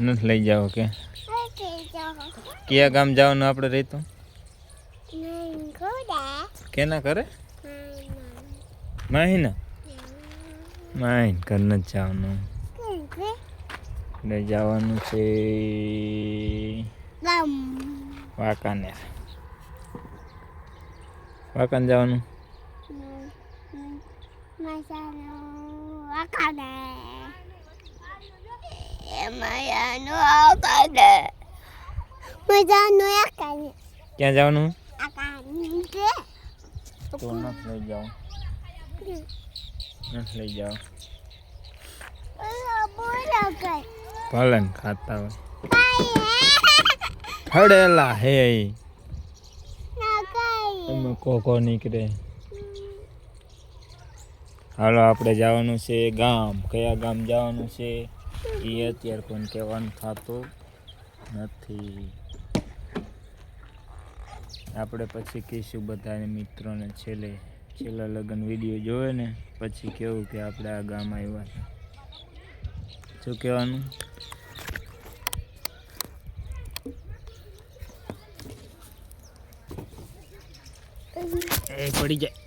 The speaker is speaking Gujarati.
નથી લઈ જાઓ કે? કયા ગામ જવાનું આપણે રહેતું? કેના કરે માહીના? માહિન ઘર નથી જવાનું. એટલે જવાનું છે વાંકાનેર. વાંકાને જવાનું? મજાનો આકાને ક્યાં જવાનું? આકાને તો નથી લઈ જાઓ. નથી લઈ ભલે ને ખાતા હોય. હડેલા હે ના કઈ કોકો નીકળે. હાલો આપણે જવાનું છે ગામ. કયા ગામ જવાનું છે? એ અત્યારે કોઈને કહેવાનું થતું નથી. આપણે પછી કહીશું બધાને મિત્રોને છેલ્લે, છેલ્લા લગ્ન વીડિયો જોવે ને, પછી કેવું કે આપણે આ ગામ આવ્યા શું કહેવાનું? એ પડી જાય.